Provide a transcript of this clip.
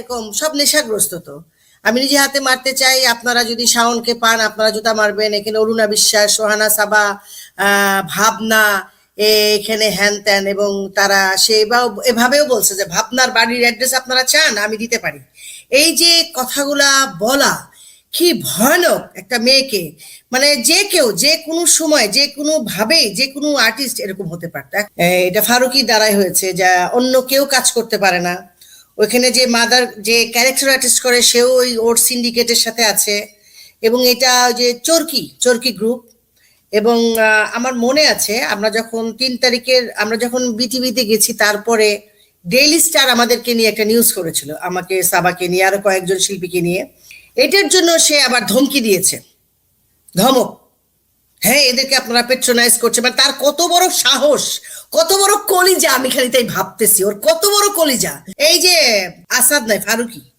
এরকম, সব নেশাগ্রস্ত তো। আমি নিজে হাতে মারতে চাই, আপনারা যদি শাওনকে পান, আপনারা জুতা মারবেন, এখানে অরুণা বিশ্বাস, সোহানা সাবা ভাবনা এখানে হ্যান ত্যান এবং তারা, সে এভাবেও বলছে যে ভাবনার বাড়ির অ্যাড্রেস আপনারা চান, আমি দিতে পারি। এই যে কথাগুলা বলা, কি ভয়ানক একটা মেয়েকে মানে যে কেউ, যে কোনো সময়, যে কোনো ভাবে, যে কোনো আর্টিস্ট এরকম হতে পারত। এটা ফারুকি দ্বারাই হয়েছে, যা অন্য কেউ কাজ করতে পারে না। ওইখানে যে মাদার, যে ক্যারেক্টার আর্টিস্ট করে, সেও ওই ওর সিন্ডিকেটের সাথে আছে। এবং এটা যে চরকি চরকি গ্রুপ এবং আমার মনে আছে, আমরা যখন তিন তারিখের, আমরা যখন বিটিভিতে গেছি, তারপরে ডেইলি স্টার আমাদেরকে নিয়ে একটা নিউজ করেছিল, আমাকে, সাবাকে নিয়ে, আরও কয়েকজন শিল্পীকে নিয়ে। এটার জন্য সে আবার ধমকি দিয়েছে। ধমক। হ্যাঁ এদেরকে আপনারা পেট্রোনাইজ করছে মানে তার কত বড় সাহস, কত বড় কলিজা, আমি খালি তাই ভাবতেছি। ওর কত বড় কলিজা। এই যে, আসাদ নাই ফারুকি।